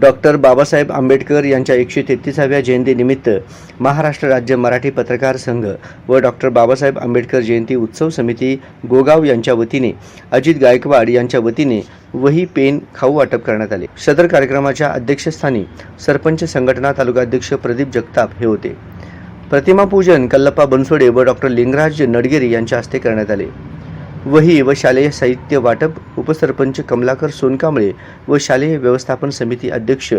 Doctor Babasaheb Ambedkar यांच्या एकशे तेहतीसाव्या जयंतीनिमित्त महाराष्ट्र राज्य मराठी पत्रकार संघ व डॉक्टर बाबासाहेब आंबेडकर जयंती उत्सव समिती गोगाव यांच्या वतीने अजित गायकवाड यांच्या वतीने वही पेन खाऊ वाटप करण्यात आले. सदर कार्यक्रमाच्या अध्यक्षस्थानी सरपंच संघटना तालुकाध्यक्ष प्रदीप जगताप हे होते. प्रतिमापूजन कल्लप्पा बनसोडे व डॉक्टर लिंगराज नडगेरी यांच्या हस्ते करण्यात आले. वही व शालेय साहित्य वाटप उपसरपंच कमलाकर सोनकांबळे व शालेय व्यवस्थापन समिती अध्यक्ष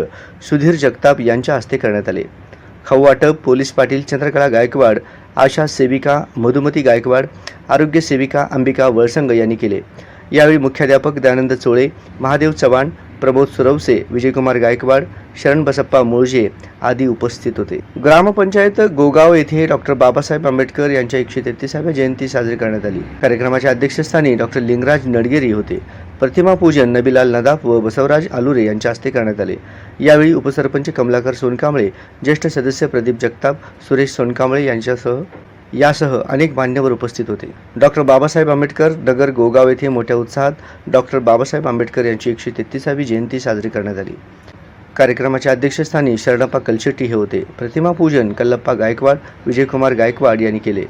सुधीर जगताप यांच्या हस्ते करण्यात आले. खाऊ वाटप पोलीस पाटील चंद्रकला गायकवाड आशा सेविका मधुमती गायकवाड आरोग्य सेविका अंबिका वळसंग यांनी केले. यावेळी मुख्याध्यापक दयानंद चोळे महादेव चव्हाण प्रबोध सुरवसे विजयकुमार गायकवाड शरण बसप्पा मुळजे आदी उपस्थित होते. ग्रामपंचायत गोगाव येथे डॉक्टर बाबासाहेब आंबेडकर यांच्या एकशे तेहतीसाव्या जयंती साजरी करण्यात आली. कार्यक्रमाच्या अध्यक्षस्थानी डॉक्टर लिंगराज नडगेरी होते. प्रतिमा पूजन नबीलाल नदाफ व बसवराज आलुरे यांच्या हस्ते करण्यात आले. यावेळी उपसरपंच कमलाकर सोनकांबळे ज्येष्ठ सदस्य प्रदीप जगताप सुरेश सोनकांबळे यांच्यासह यासह अनेक मान्यवर उपस्थित होते. डॉक्टर बाबासाहेब आंबेडकर नगर गोगाव येथे मोठ्या उत्साहात डॉक्टर बाबासाहेब आंबेडकर यांची एकशे तेहतीसावी जयंती साजरी करण्यात आली. कार्यक्रमाच्या अध्यक्षस्थानी शरणप्पा कलशेट्टी हे होते. प्रतिमा पूजन कल्लप्पा गायकवाड विजयकुमार गायकवाड यांनी केले.